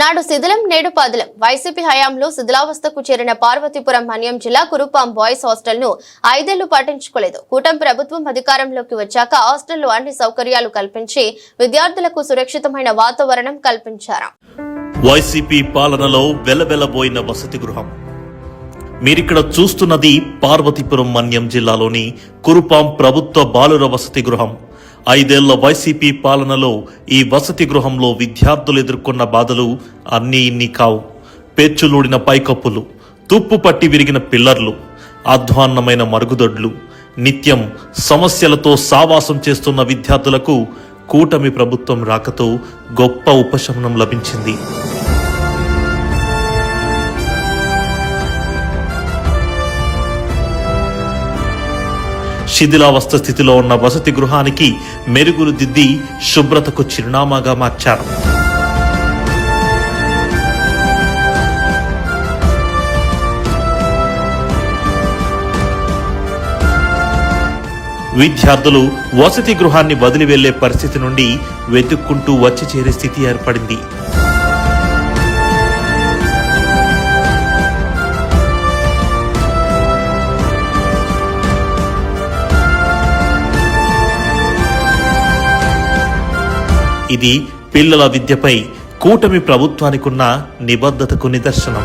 నాడు శిథిలం నేడు పదిలం. వైసీపీ హయాంలో శిథిలావస్థకు చేరిన పార్వతీపురం మన్యం జిల్లా కురుపాం బాయ్స్ హాస్టల్ను ఐదేళ్ళు పాటించుకోలేదు. కూటమి ప్రభుత్వం అధికారంలోకి వచ్చాక హాస్టల్లో అన్ని సౌకర్యాలు కల్పించి విద్యార్థులకు సురక్షితమైన వాతావరణం కల్పించారు. వైసీపీ పాలనలో వెలవెలబోయిన వసతి గృహం. మీరిక్కడ చూస్తున్నది పార్వతీపురం మన్యం జిల్లాలోని కురుపాం ప్రభుత్వ బాలుర వసతి గృహం. ఐదేళ్ళ వైసీపీ పాలనలో ఈ వసతి గృహంలో విద్యార్థులు ఎదుర్కొన్న బాధలు అన్నీ ఇన్ని కావు. పెచ్చులూడిన పైకప్పులు తుప్పు పట్టి విరిగిన పిల్లర్లు అధ్వాన్నమైన మరుగుదొడ్లు నిత్యం సమస్యలతో సావాసం చేస్తున్న విద్యార్థులకు కూటమి ప్రభుత్వం రాకతో గొప్ప ఉపశమనం లభించింది. శిథిలావస్థ స్థితిలో ఉన్న వసతి గృహానికి మెరుగులు దిద్ది శుభ్రతకు చిరునామాగా మార్చారు. విద్యార్థులు వసతి గృహాన్ని వదిలి వెళ్ళే పరిస్థితి నుండి వెతుక్కుంటూ వచ్చి చేరే స్థితి ఏర్పడింది. ఇది పిల్లల విద్యపై కూటమి ప్రభుత్వానికున్న నిబద్ధతకు నిదర్శనం.